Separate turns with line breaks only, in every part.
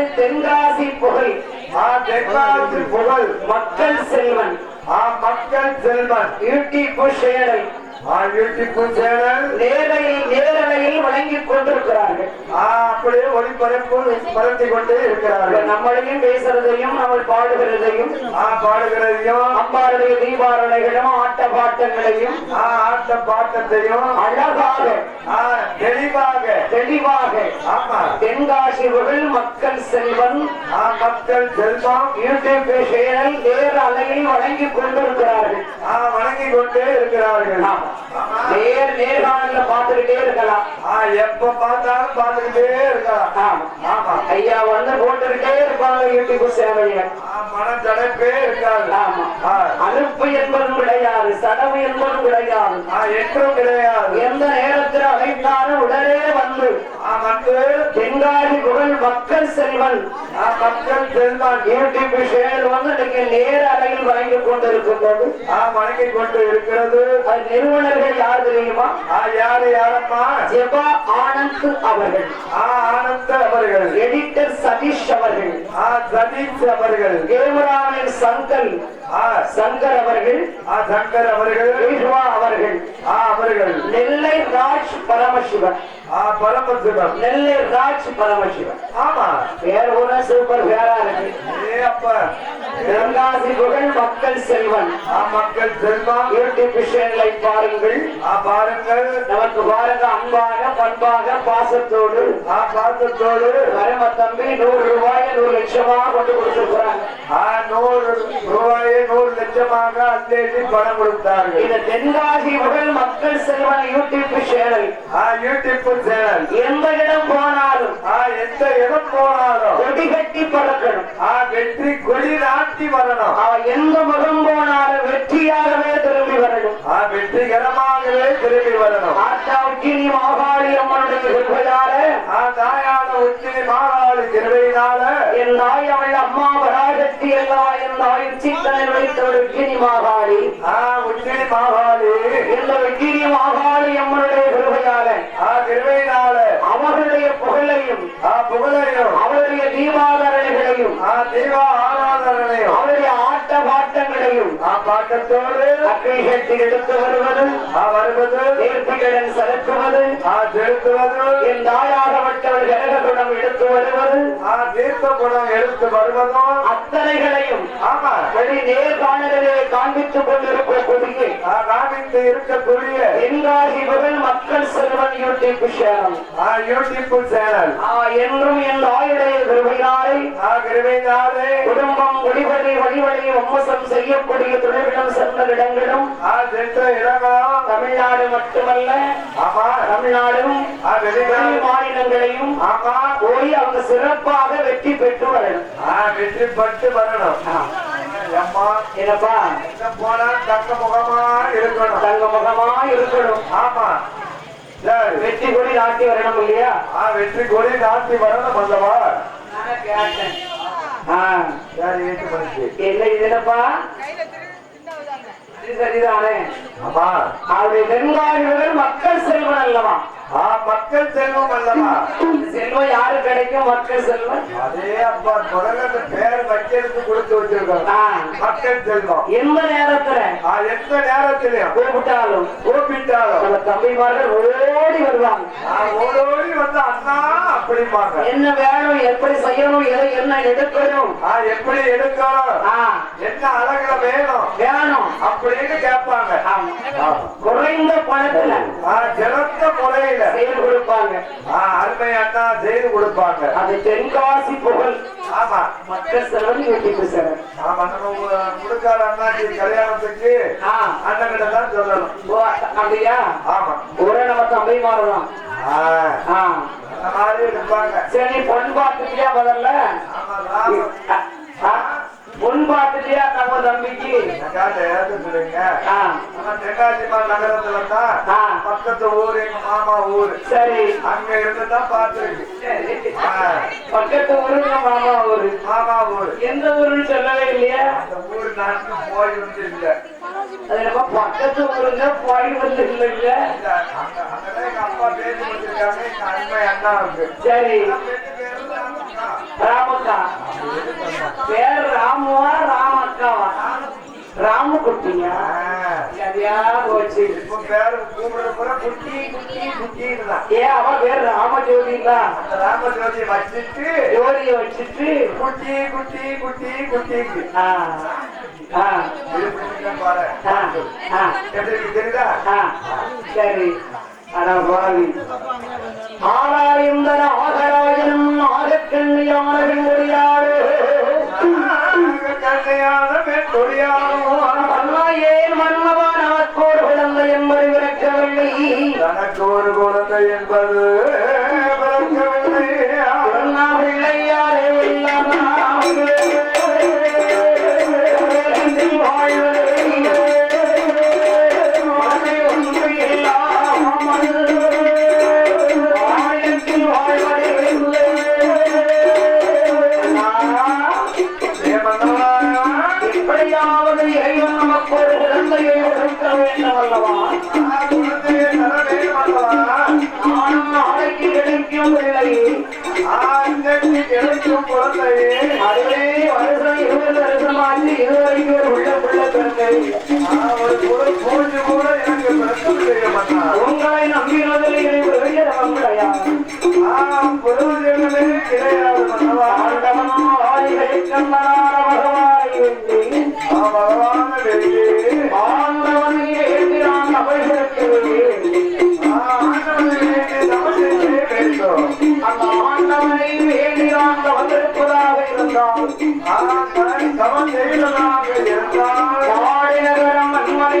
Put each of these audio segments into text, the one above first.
நமது தென்காசி புகழ்
ஆ தென்காசி புகழ்
மக்கள் செல்வன்.
ஆ மக்கள் செல்வன்.
யூடியூப் சேனல்
ஆ யூடியூப் சேனல்
நேரையில் நேரலையில் வழங்கிக் கொண்டிருக்கிறார்கள்.
ஆ அப்படியே ஒளிபரப்பு பரத்தி கொண்டே
இப்ப
இருக்கிறார்கள்
நம்மளையும் பேசுறதையும் நம்ம பாடுகிறதையும்
பாடுகிறதையும்.
அம்பாளுடைய தீபாரணைகளும் ஆட்ட பாட்டங்களையும்
ஆட்ட பாட்டத்தையும்.
அழகாக
தெளிவாக
தெளிவாக.
ஆமா.
தென்காசி மக்கள் செல்வன்
மக்கள் செல்வம்.
யூடியூப் சேனல் நேர அலையில் வழங்கிக் கொண்டிருக்கிறார்கள்.
ஆ வணங்கி கொண்டே இருக்கிறார்கள்.
நேர் நேர்காணல பார்த்துக்கிட்டே இருக்கலாம்.
எப்ப பார்த்தாலும் பார்த்துக்கிட்டே இருக்கலாம்.
ஆமா. ஐயா வந்து போட்டுக்கிட்டே இருப்பாங்க யூடியூப் சேனல்ல.
ஆ மனம் தடைப்பே இருக்காது.
ஆமா. என்பதும் கிடையாது சடவு என்பதும் கிடையாது.
என்றும் கிடையாது.
எந்த நேரத்தில் அழைத்தாலும் உடனே வந்து
வந்து
தென்காசி புகழ் மக்கள் செல்வன்.
மக்கள் செல்வன்.
யூடியூப் சேனல் வந்து இன்னைக்கு நேர அலையில் வழங்கிக் கொண்டிருக்கின்றது.
ஆ வணங்கி கொண்டு இருக்கிறது
அது நிறுவனர்கள் யார் தெரியுமா?
யாரு யாரம்மா?
ஜெபா ஆனந்த் அவர்கள்.
ஆ ஆனந்த அவர்கள்.
எடிட்டர் சதீஷ் அவர்கள்.
ஆ சதீஷ் அவர்கள்.
கேமராமேன் சங்கல். சங்கர் அவர்கள்.
ஆ சங்கர் அவர்கள்.
ஈஸ்வா அவர்கள்.
அவர்கள்.
நெல்லை ராஜ் பரமசிவன்.
ஆ பரமசிவம்
நெல்லை ராஜ் பரமசிவன்.
ஆமா.
பேர் கூட சூப்பர் பேரா இருக்கு.
ஏ அப்பா.
தென்காசி புகழ் மக்கள் செல்வன்.
மக்கள் செல்வம்.
யூடியூப் சேனலை பாருங்கள்.
ஆ பாருங்கள்.
நமக்கு பாருங்க அன்பாக பண்பாக பாசத்தோடு.
ஆ பாசத்தோடு.
வரம தம்பி நூறு ரூபாய் நூறு லட்சமா கொண்டு கொடுத்துருக்குறாங்க.
நூறு ரூபாயை நூறு லட்சமாக பணம் கொடுத்தார்கள்.
இந்த தென்காசி புகழ் Makkal Selvan YouTube channel.
YouTube channel.
எந்த இடம் போனாலும்
எந்த இடம் போனாலும்
கொடி கட்டி பறக்கணும்.
வெற்றி கொடி நாட்டி வரணும்.
எந்த முகம் போனாலும் வெற்றியாகவே திரும்பி வரணும்.
ஆ வெற்றிகரமாகவே திரும்பி வரணும்.
ஆத்தா உச்சினி மாகாளி அம்மனுடைய கிருபையால
ஆ தாயான உச்சி மாகாளி திருவையினால
என் தாய் அவள் அம்மா உச்சினி மாகாளி.
உச்சி மாகாளி.
இந்த உச்சினி மாகாளி அம்மனுடைய கிருபையால.
ஆ திருவையினால
அவர்களுடைய புகழையும்
புகழையும்.
அவருடைய தீபாதரணைகளையும்
ஆ தெய்வ ஆராதனையும்
அவருடைய ஆட்ட எடுத்து வருவது
ஆ வருவது
நேர்த்திகளுடன் செலுத்துவது
செலுத்துவது.
என் தாயாகப்பட்டவள் கனககுடம் எடுத்து வருவது
தீர்த்த குணம் எடுத்து வருவதும்
அத்தனைகளையும்
ஆமா.
வெளி நேர்காணலிலே காண்பித்துக் கொண்டிருக்கக்கூடிய
காமித்து இருக்கக்கூடிய
புகழ் Makkal Selvan YouTube channel.
YouTube channel.
ஆ, என்றும் என் தாயுடைய கிருபையாரை
ஆ கிருவையினாலே
குடும்பம் குடிவழி வழிவழி வம்மசம் செய்யக்கூடிய தொழில்களும் சென்ற இடங்களும்
ஆ சென்ற இடங்களும்
தமிழ்நாடு மட்டுமல்ல
ஆமா.
தமிழ்நாடும் மாநிலங்களையும்
ஆமா.
போய் அவங்க சிறப்பாக வெற்றி பெற்று வரணும்.
வெற்றி பட்டு வரணும்.
என்னப்பா?
போனா தக்க முகமா இருக்கணும்.
தங்க முகமா இருக்கணும்.
ஆமா.
வெற்றி கொடி நாட்டி வரணும் இல்லையா?
வெற்றி கொடி நாட்டி வரணும் அல்லவா
என்ன இது என்னப்பா? இது சரிதானே?
ஆமா.
அவருடைய தென்காசிகள் மக்கள் செல்வன் அல்லவா?
மக்கள் செல்வம் அல்லவா?
செல்வம் யாரு கிடைக்கும்? மக்கள் செல்வன்
அதே அப்பா அந்த பேரை வைக்கிறதுக்கு கொடுத்து வச்சிருக்கோம் மக்கள் செல்வம்.
எந்த நேரத்துல?
ஆ எந்த நேரத்திலையும்
கூப்பிட்டாலும்.
கூப்பிட்டாலும்.
நம்ம தம்பிமார்கள் ஓடி வருவாங்க.
ஓடோடி வந்து அண்ணா அப்படிம்பாங்க.
என்ன வேணும் எப்படி செய்யணும் எதை என்ன எடுக்கணும்?
ஆ எப்படி எடுக்கணும்? என்ன அழகுல வேணும்?
வேணும்.
அப்படின்னு கேட்பாங்க.
குறைந்த பணத்துல.
சிறந்த முறையில.
செய்து கொடுப்பாங்க.
ஆ அருமை அண்ணா செய்து கொடுப்பாங்க.
அது தென்காசி புகழ்.
ஆமா.
மக்கள் செல்வன் யூடியூப் சேனல்
ஆமா நம்ம முடுக்கார அண்ணாச்சி கல்யாணத்துக்கு
ஆ,
அண்ணன் தான் சொல்லணும்.
அப்படியா?
ஆமா.
ஒரே நம்ம தம்பி மாறலாம் சரி பொன் பார்த்துட்டியா முதல்ல? பார்த்துட்டியா நம்ம தம்பிக்கு.
தென்காசிமா நகரத்துல தான். பக்கத்து ஊர் எங்க மாமா ஊர்.
சரி.
அங்க இருந்து தான் பார்த்திருக்கு
சரி.
ஆ,
பக்கத்து ஊருங்க மாமா ஊரு?
மாமா ஊர்.
எந்த ஊருன்னு சொல்லவே இல்லையா.
அந்த ஊர் நாட்டுக்கு போய் வந்து இல்ல.
அது நம்ம பக்கத்து ஊருங்க போய் வந்து இல்லைங்க
இல்ல, அங்க அங்கதான் எங்க அப்பா பேசி எங்க அருமை அண்ணா இருக்கு
சரி. ராமக்கா. பேர் ராமுவா ராமக்காவா? ராமு குட்டியா? சரியா போச்சு
இப்போ பேரு கூப்பிடுற கூட குட்டி குட்டி குட்டின்னு தான்
அவ பேர் ராமஜோதிங்களா
அந்த ராமஜோதியை வச்சுட்டு
ஜோதியை வச்சுட்டு?
குட்டி குட்டி குட்டி குட்டிக்கு
ஆ, ஆ,
பாரு.
ஆ, ஆ,
தெரியுதா?
ஆ, சரி. அட பாவி ஆனால் இந்த করিয়া
ஆ, இன்றைக்கு குழந்தையே
அதுவே வருஷம் இருபது வருஷமாச்சு இதுவரைக்கும் ஆண்டவனை வந்திருப்பதாக இருந்தால்
ஆ, நான் இருந்தால்
ஆடிநகரம் அன்மனை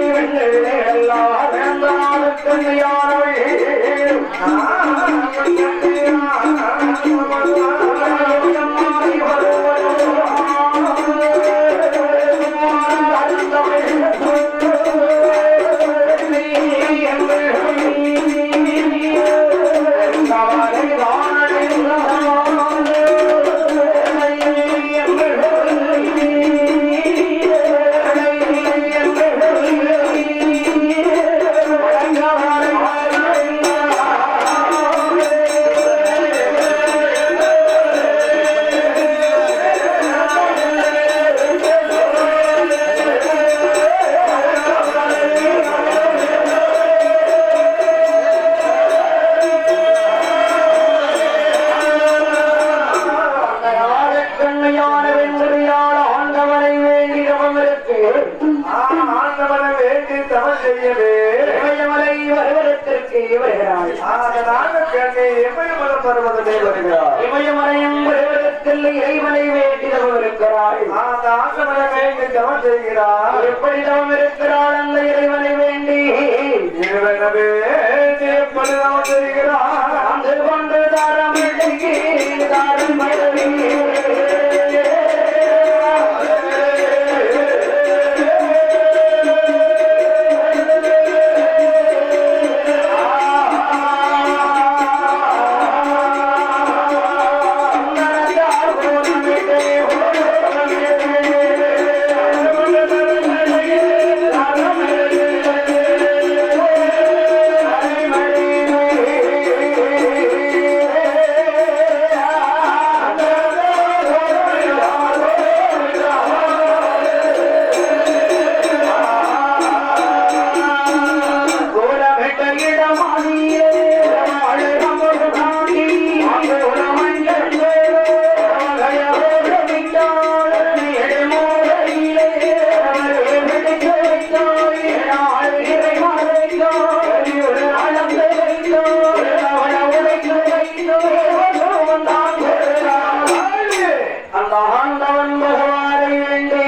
வருவதற்கில் இறைவனை வேண்டியவன் இருக்கிறாள்
அந்த ஆண்டவனை வேண்டி தவம் செய்கிறார்
எப்படி தவம் இருக்கிறாள் அந்த இறைவனை வேண்டி.
இறைவனவே எப்படி தவம் செய்கிறார்
கொண்டு தாரம் தாரம் அந்த ஆண்டவன் பகவானை வேண்டி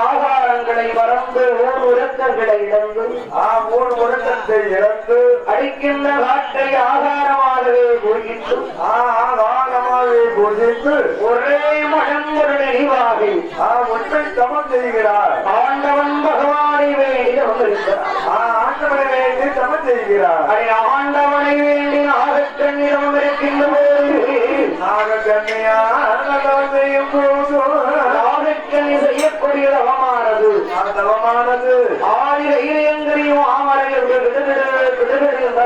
ஆகாரங்களை மறந்து ஊர் உறக்கங்களை இழந்து
ஆ மூணு உறக்கத்தை இழந்து
அடிக்கின்ற காற்றை ஆகாரமாகவே பூஜித்து
ஆ ஆகாரமாக பூஜித்து
ஒரே மனம் ஒரு நினைவாக
ஆ உண்மை தவம் செய்கிறார்.
ஆண்டவன் பகவானை வேண்டி வந்திருக்கிறார்
ஆண்டவனை வேண்டி செய்கிறார்
ஆண்டவனை வேண்டி நாகக்கண்ணிடம் இருக்கின்ற போது
நாகக்கண்ணியார் செய்யும் போது
நாகக்கண்ணி செய்யக்கூடிய தவமானது
தவமானது
ஆயிர இதயங்களையும் ஆமரையில்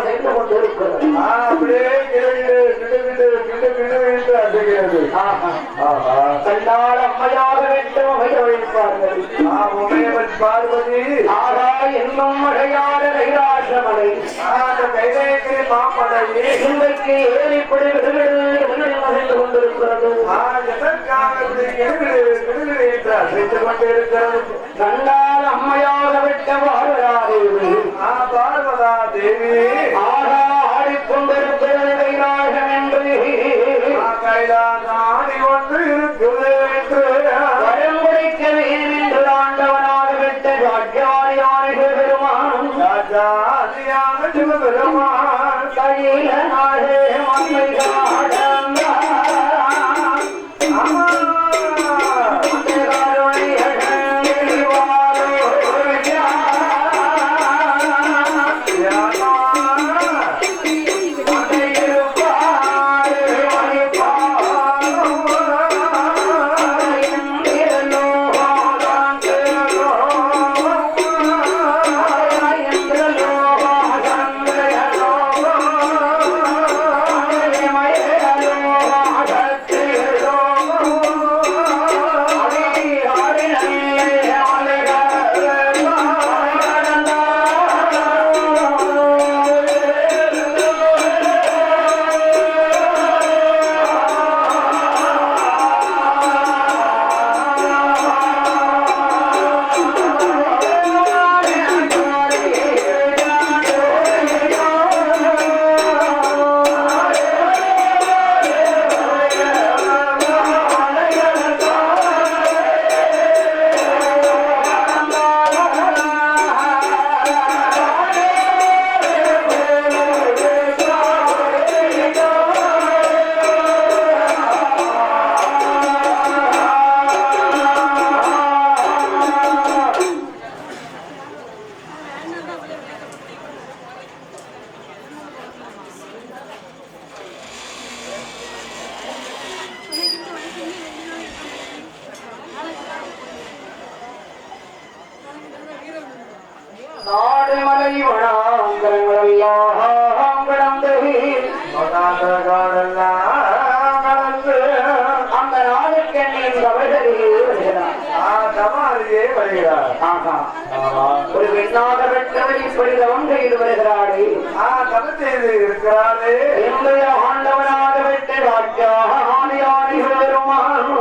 செய்து கொண்டிருக்கிறது அப்படியே கிடவிடு கிடவிடு கிடவிடு என்று அசைகிறது
கண்டால் அம்மையாக வேண்டும் அமைய
வைப்பார்கள் பார்வதி.
ஆகா என்னும் மழையாத கைலாசமலை.
கைதேக்கிரி மாமலையே
இன்றைக்கு கொண்டிருக்கிறது.
எதற்காக இப்படி கிடுகிடு கிடுகிடு என்று அசைத்துக் கொண்டிருக்கிறது?
கண்டால் அம்மையாக விட்ட வாழ்வராதேவி
ஆ பார்வதா தேவி
நாளுக்கெண்ணின் வருகிறார் ஒரு பெண்ணாக பெற்றவர் இப்படி தவம் செய்து
வருகிறாரே தவம் செய்து இருக்கிறாரே
என்னுடைய ஆண்டவனாக பெற்ற ராஜாணியானி பெருமான்
ஆ,